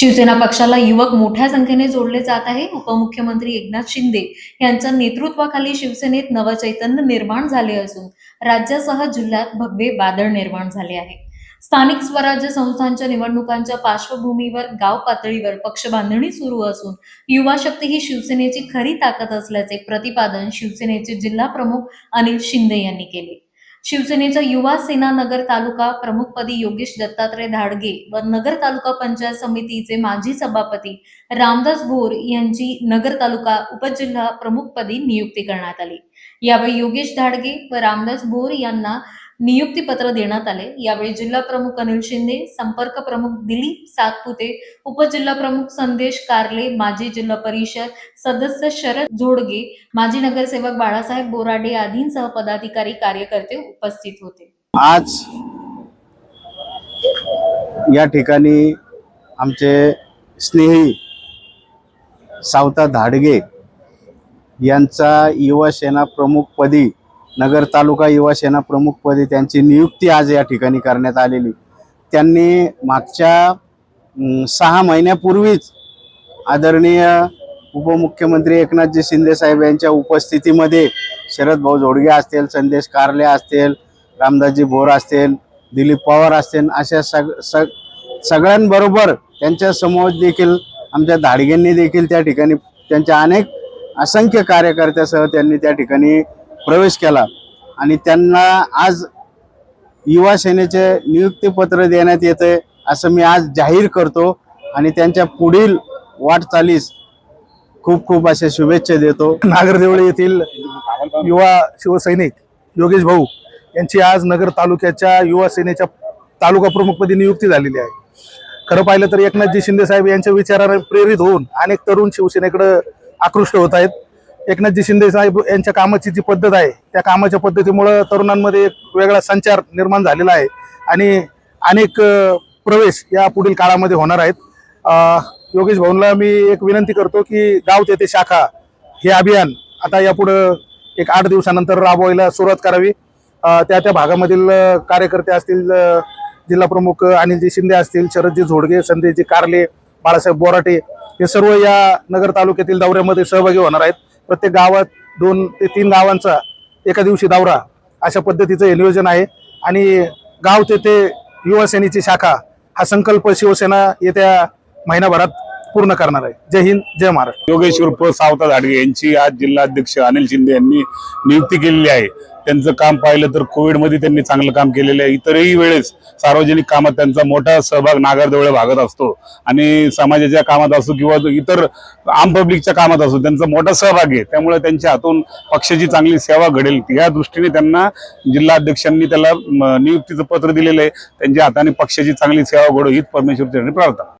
शिवसेना पक्षाला युवक मोठ्या संख्येने जोडले जात आहे. उपमुख्यमंत्री एकनाथ शिंदे यांच्या नेतृत्वाखाली शिवसेनेत नवचैतन्य निर्माण झाले असून राज्यासह जिल्ह्यात भव्य वादळ निर्माण झाले आहे. स्थानिक स्वराज्य संस्थांच्या निवडणुकांच्या पार्श्वभूमीवर गाव पातळीवर पक्ष बांधणी सुरू असून युवा शक्ती ही शिवसेनेची खरी ताकद असल्याचे प्रतिपादन शिवसेनेचे जिल्हा प्रमुख अनिल शिंदे यांनी केले. शिवसेनेच्या युवा सेना नगर तालुका प्रमुखपदी योगेश दत्तात्रय धाडगे व नगर तालुका पंचायत समितीचे माजी सभापती रामदास भोर यांची नगर तालुका उपजिल्हा प्रमुखपदी नियुक्ती करण्यात आली. यावेळी योगेश धाडगे व रामदास भोर यांना नियुक्तीपत्र देण्यात आले. यावेळी जिल्हा प्रमुख अनिल शिंदे संपर्क प्रमुख दिलीप सातपुते उपजिल्हा प्रमुख संदेश कारले माजी जिल्हा परिषद सदस्य शरद झोडगे माजी नगरसेवक बाळासाहेब बोराडे आदींसह पदाधिकारी कार्यकर्ते उपस्थित होते. आज या ठिकाणी आमचे स्नेही सावता धाडगे यांचा युवा सेना प्रमुखपदी नगर तालुका युवा सेना प्रमुखपदी त्यांची नियुक्ती आज या ठिकाणी करण्यात आलेली. त्यांनी मागच्या सहा महिन्यापूर्वीच आदरणीय उपमुख्यमंत्री एकनाथजी शिंदे साहेब यांच्या उपस्थितीमध्ये शरद भाऊ जोडगे असतील संदेश कारले असतील रामदासजी भोर असतील दिलीप पवार असतील अशा सग सग सगळ्यांबरोबर त्यांच्यासमोर देखील आमच्या धाडगेंनी देखील त्या ठिकाणी त्यांच्या अनेक असंख्य कार्यकर्त्यासह त्यांनी त्या ठिकाणी प्रवेश केला. आणि त्यांना आज युवा सेनेचे नियुक्तीपत्र देण्यात येते असं मी आज जाहीर करतो. आणि त्यांच्या पुढील वाटचालीस खूप खूप अशा शुभेच्छा देतो. नागरदेवळे येथील युवा शिवसैनिक योगेश भाऊ यांची आज नगर तालुक्याच्या युवा सेनेच्या तालुका प्रमुखपदी नियुक्ती झालेली आहे. खरं पाहिलं तर एकनाथजी शिंदे साहेब यांच्या विचाराने प्रेरित होऊन अनेक तरुण शिवसेनेकडे आकृष्ट होत आहेत. एकनाथजी शिंदे साहेब यांच्या कामाची जी पद्धत आहे त्या कामाच्या पद्धतीमुळं तरुणांमध्ये एक वेगळा संचार निर्माण झालेला आहे आणि अनेक प्रवेश या पुढील काळामध्ये होणार आहेत. योगेश भवनला मी एक विनंती करतो की गाव तेथे शाखा हे अभियान आता यापुढं एक आठ दिवसानंतर राबवायला सुरुवात करावी. त्या त्या भागामधील कार्यकर्ते असतील जिल्हाप्रमुख जिल्हा प्रमुख अनिलजी शिंदे असतील शरदजी झोडगे संदेशजी कारले बाळासाहेब बोराटे हे सर्व या नगर तालुक्यातील दौऱ्यामध्ये सहभागी होणार आहेत. प्रत्येक गावात दोन ते तीन गावांचा एका दिवशी दौरा अशा पद्धतीचं हे नियोजन आहे. आणि गाव तेथे युवासेनेची शाखा हा संकल्प शिवसेना येत्या महिनाभरात पूर्ण करणार आहे. जय हिंद जय महाराष्ट्र. योगेश्वर उर्फ सावता धाडगे यांची आज जिल्हाध्यक्ष अनिल शिंदे यांनी नियुक्ती केलेली आहे. त्यांचं काम पाहिलं तर कोविडमध्ये त्यांनी चांगलं काम केलेलं आहे. इतरही वेळेस सार्वजनिक कामात त्यांचा मोठा सहभाग नागरदेवळे भागात असतो. आणि समाजाच्या कामात असो किंवा इतर आम पब्लिकच्या कामात असो त्यांचा मोठा सहभाग आहे. त्यामुळे त्यांच्या हातून पक्षाची चांगली सेवा घडेल. या दृष्टीने त्यांना जिल्हाध्यक्षांनी त्याला नियुक्तीचं पत्र दिलेलं आहे. त्यांच्या हाताने पक्षाची चांगली सेवा घडो हीच परमेश्वर प्रार्थना.